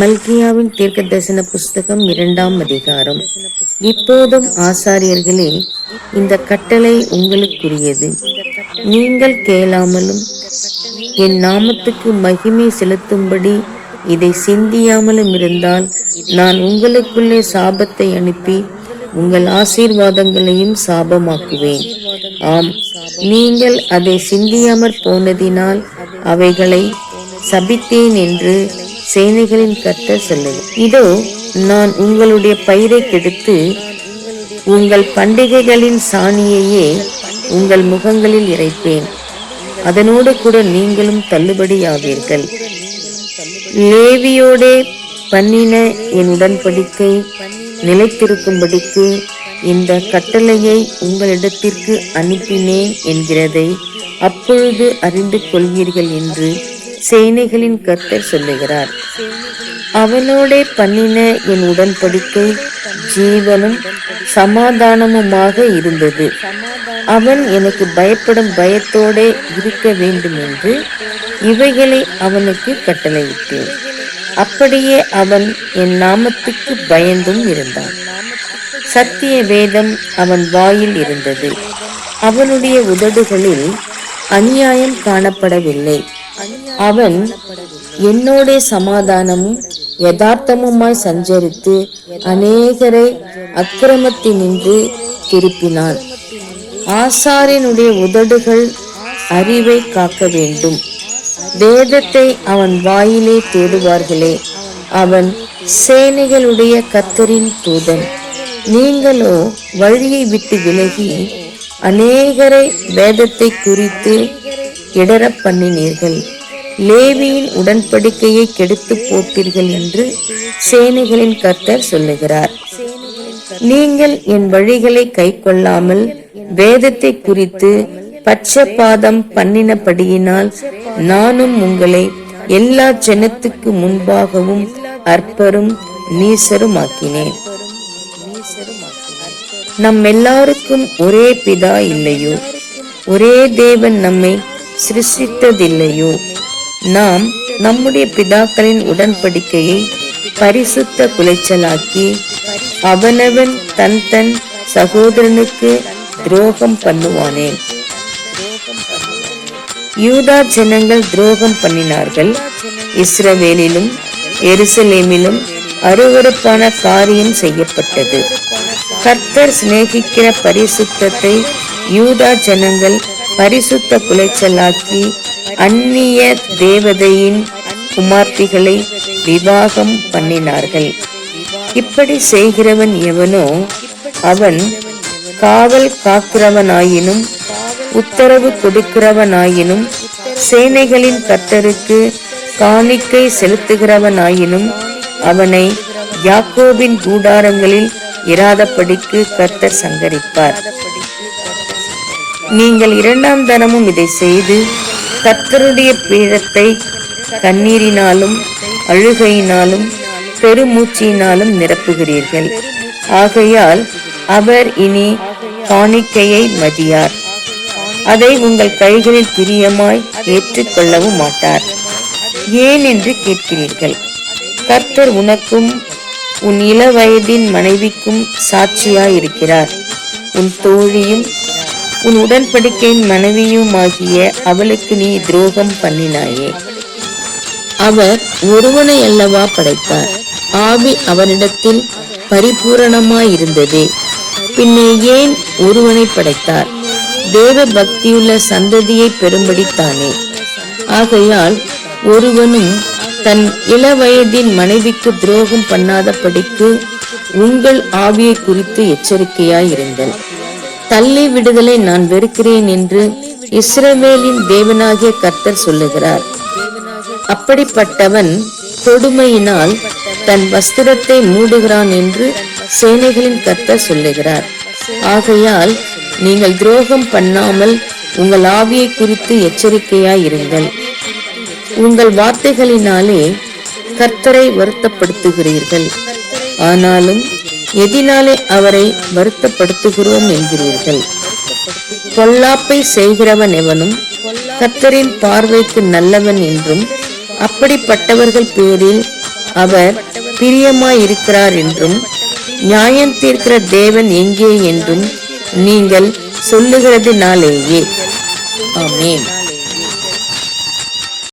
மல்கியாவின் தீர்க்க தரிசன புஸ்தகம் இரண்டாம் அதிகாரம். இப்போதும் ஆசாரியர்களே இந்த கட்டளை உங்களுக்குரியது. நீங்கள் கேளாமலும் என் நாமத்துக்கு மகிமை செலுத்தும்படி இதை சிந்தியாமலும் இருந்தால் நான் உங்களுக்குள்ளே சாபத்தை அனுப்பி உங்கள் ஆசீர்வாதங்களையும் சாபமாக்குவேன். ஆம் நீங்கள் அதை சிந்தியாமற் போனதினால் அவைகளை சபித்தேன் என்று சேனைகளின் கர்த்தர் சொல்லுது. இதோ நான் உங்களுடைய பயிரை கெடுத்து உங்கள் பண்டிகைகளின் சாணியையே உங்கள் முகங்களில் இறைப்பேன். அதனோடு கூட நீங்களும் தள்ளுபடியாவீர்கள். லேவியோடே பண்ணின என் உடன்படிக்கை நிலைத்திருக்கும்படிக்கு இந்த கட்டளையை உங்களிடத்திற்கு அனுப்பினேன் என்கிறதை அப்பொழுது அறிந்து கொள்வீர்கள் என்று சேனைகளின் கர்த்தர் சொல்லுகிறார். அவனோடே பண்ணின என் உடன்படிக்கை ஜீவனும் சமாதானமுமாக இருந்தது. அவன் எனக்கு பயப்படும் பயத்தோடே இருக்க வேண்டும் என்று இவைகளை அவனுக்கு கட்டளையிட்டேன். அப்படியே அவன் என் நாமத்துக்கு பயந்தும் இருந்தான். சத்திய வேதம் அவன் வாயில் இருந்தது. அவனுடைய உதடுகளில் அநியாயம் காணப்படவில்லை. அவன் என்னோட சமாதானமும் யதார்த்தமுமாய் சஞ்சரித்து அநேகரை அக்கிரமத்தினின்று திருப்பினான் ஆசாரியனுடைய உதடுகள் அறிவை காக்க வேண்டும். வேதத்தை அவன் வாயிலே தேடுவார்களே அவன் சேனைகளுடைய கத்தரின் தூதன். நீங்களோ வழியை விட்டு விலகி அநேகரை வேதத்தை குறித்து இடர பண்ணினீர்கள். லேவியின் உடன்படிக்கையை கெடுத்து போட்டீர்கள் என்று சேனைகளின் கர்த்தர் சொல்லுகிறார். நீங்கள் என் வழிகளை கை கொள்ளாமல் வேதத்தை குறித்து பச்சபாதம் பண்ணினபடியினால் நானும் உங்களை எல்லா ஜனத்துக்கு முன்பாகவும் அற்பரும் நீசருமாக்கினேன். நம் எல்லாருக்கும் ஒரே பிதா இல்லையோ? ஒரே தேவன் நம்மை சிருஷ்டித்ததில்லையோ? நாம் நம்முடைய பிதாக்களின் உடன்படிக்கையை பரிசுத்த குலைச்சலாக்கி அவனவன் தன் தன் சகோதரனுக்கு துரோகம் பண்ணுவானே. யூதா ஜனங்கள் துரோகம் பண்ணினார்கள். இஸ்ரவேலிலும் எருசலேமிலும் அருவறுப்பான காரியம் செய்யப்பட்டது. கர்த்தர் சிநேகிக்கிற பரிசுத்தத்தை யூதா ஜனங்கள் பரிசுத்த குலைச்சலாக்கி அந்நிய தேவதையின் குமார்த்திகளை விவாகம் பண்ணினார்கள். இப்படி செய்கிறவன் எவனோ அவன் காவல் காக்கிறவனாயினும் உத்தரவு கொடுக்கிறவனாயினும் சேனைகளின் கர்த்தருக்கு காணிக்கை செலுத்துகிறவனாயினும் அவனை யாக்கோபின் கூடாரங்களில் இராதபடிக்கு கர்த்தர் சங்கரிப்பார். நீங்கள் இரண்டாம் தனமும் இதை செய்து கர்த்தருடைய பீழத்தை கண்ணீரினாலும் அழுகையினாலும் பெருமூச்சியினாலும் நிரப்புகிறீர்கள். ஆகையால் அவர் இனி காணிக்கையை மதியார். அதை உங்கள் கைகளில் பிரியமாய் ஏற்றுக்கொள்ளவும் மாட்டார். ஏன் என்று கேட்கிறீர்கள். கர்த்தர் உனக்கும் உன் இளவயதின் மனைவிக்கும் சாட்சியாயிருக்கிறார். உன் தோழியும் உன் உடன்படிக்கையின் மனைவியுமாகிய அவளுக்கு நீ துரோகம் பண்ணினாயே. அவர் ஒருவனை அல்லவா படைத்தார் ஆவி அவனிடத்தில் பரிபூரணமாயிருந்தது. பின்னே ஏன் ஒருவனை படைத்தார்? தேவ பக்தியுள்ள சந்ததியை பெறும்படித்தானே ஆகையால் ஒருவனும் தன் இள வயதின் மனைவிக்கு துரோகம் பண்ணாதபடிக்கு உங்கள் ஆவியை குறித்து எச்சரிக்கையாயிருங்கள். தள்ளி விடுதலை நான் வெறுக்கிறேன் என்று இஸ்ரவேலின் தேவனாகிய கர்த்தர் சொல்லுகிறார். அப்படிப்பட்டவன் கொடுமையினால் தன் வஸ்திரத்தை மூடுகிறான் என்று சேனைகளின் கர்த்தர் சொல்லுகிறார். ஆகையால் நீங்கள் துரோகம் பண்ணாமல் உங்கள் ஆவியை குறித்து எச்சரிக்கையாயிருங்கள். உங்கள் வார்த்தைகளினாலே கர்த்தரை வருத்தப்படுத்துகிறீர்கள். ஆனாலும் எதினாலே அவரை வருத்தப்படுத்துகிறோம் என்கிறீர்கள். பொல்லாப்பை செய்கிறவன் எவனும் கர்த்தரின் பார்வைக்கு நல்லவன் என்றும் அப்படிப்பட்டவர்கள் பேரில் அவர் பிரியமாயிருக்கிறார் என்றும் நியாயம் தீர்க்கிற தேவன் எங்கே என்றும் நீங்கள் சொல்லுகிறதுனாலேயே. ஆமேன்.